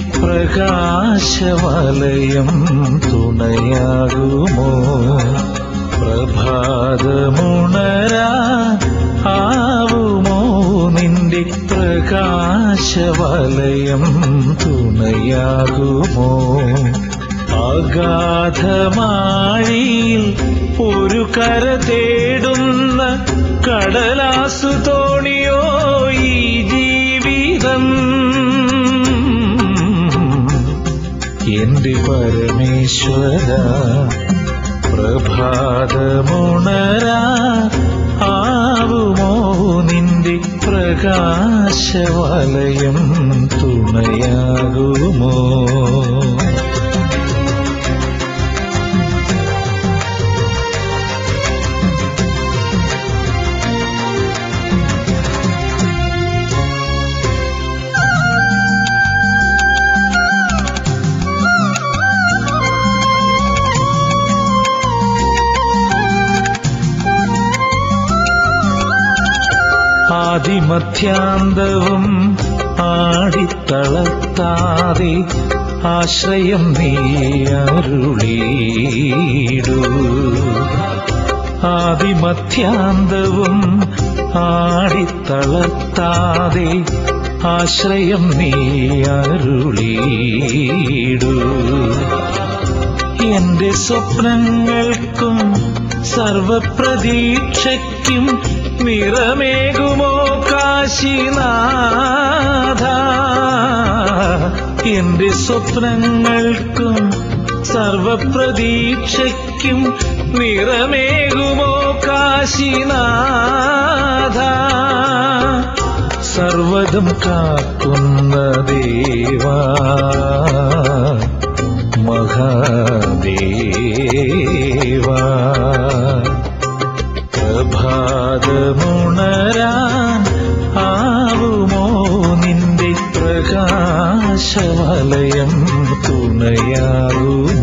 പ്രകാശവലയം തുണയാകുമോ? പ്രഭാതമുണരാ ആവുമോ? നിന്റെ പ്രകാശവലയം തുണയാകുമോ? അഗാധമാഴിയിൽ ഒരു കര തേടുന്ന കടലാസു എന്റെ പരമേശ്വര പ്രഭാതമുണരാ ആവുമോ നിന്റെ പ്രകാശവലയം തുണയാകുമോ? ആദിമധ്യാന്തവും ആടിത്തളത്താതെ ആശ്രയം നീ ആദിമധ്യാന്തവും ആടിത്തളത്താതെ ആശ്രയം നീ എന്റെ സ്വപ്നങ്ങൾക്കും സർവപ്രതീക്ഷയ്ക്കും നിറമേകുമോ? കാശിനാഥ എന്റെ സ്വപ്നങ്ങൾക്കും സർവപ്രതീക്ഷയ്ക്കും നിറമേകുമോ കാശിനാഥ? സർവതും കാക്കുന്ന ദേവാ മഹാദേവാ. പ്രകാശവലയം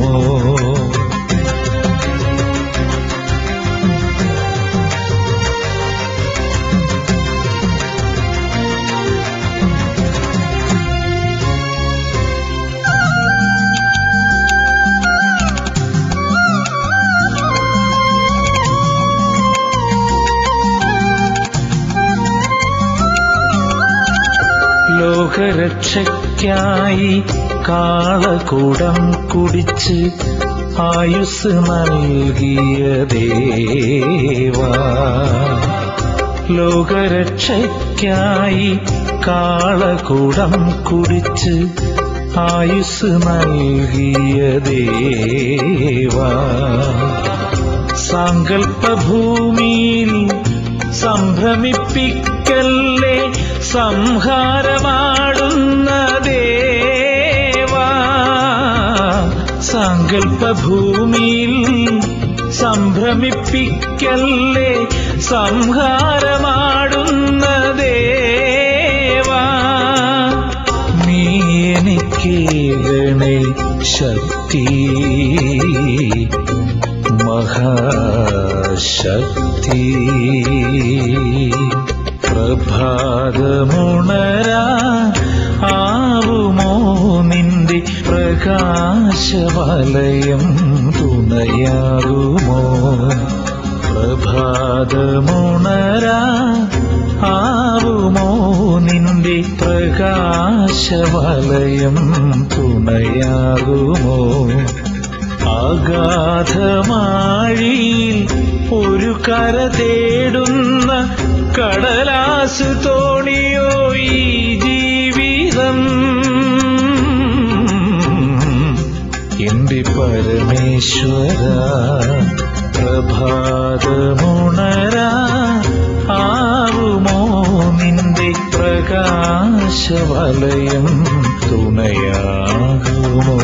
ലോകരക്ഷയ്ക്കായി കാളകൂടം കുടിച്ച് ആയുസ് നൽകിയ ദേവാ ലോകരക്ഷയ്ക്കായി കാളകൂടം കുടിച്ച് ആയുസ് നൽകിയ ദേവാ സങ്കൽപ്പഭൂമിയിൽ സംഭ്രമിപ്പിക്കല്ലേ സംഹാരമാടുന്ന സങ്കൽപ്പഭൂമിയിൽ സംഭ്രമിപ്പിക്കല്ലേ സംഹാരമാടുന്ന ദേവാ? നീ എനിക്കേകണേ ശക്തി മഹാശക്തി പ്രകാശവലയം തുണയാകുമോ പ്രഭാതമുണരാ ആവുമോ? നിന്റെ പ്രകാശവലയം തുണയാകുമോ അഗാധമാഴിയിൽ ഒരു കര തേടുന്ന കടലാസ് തോണിയോ ഈ ജീവിതം? പരമേശ്വര പ്രഭാതമുണര ആവുമോ നിന്റെ പ്രകാശവലയം തുണയാകുമോ?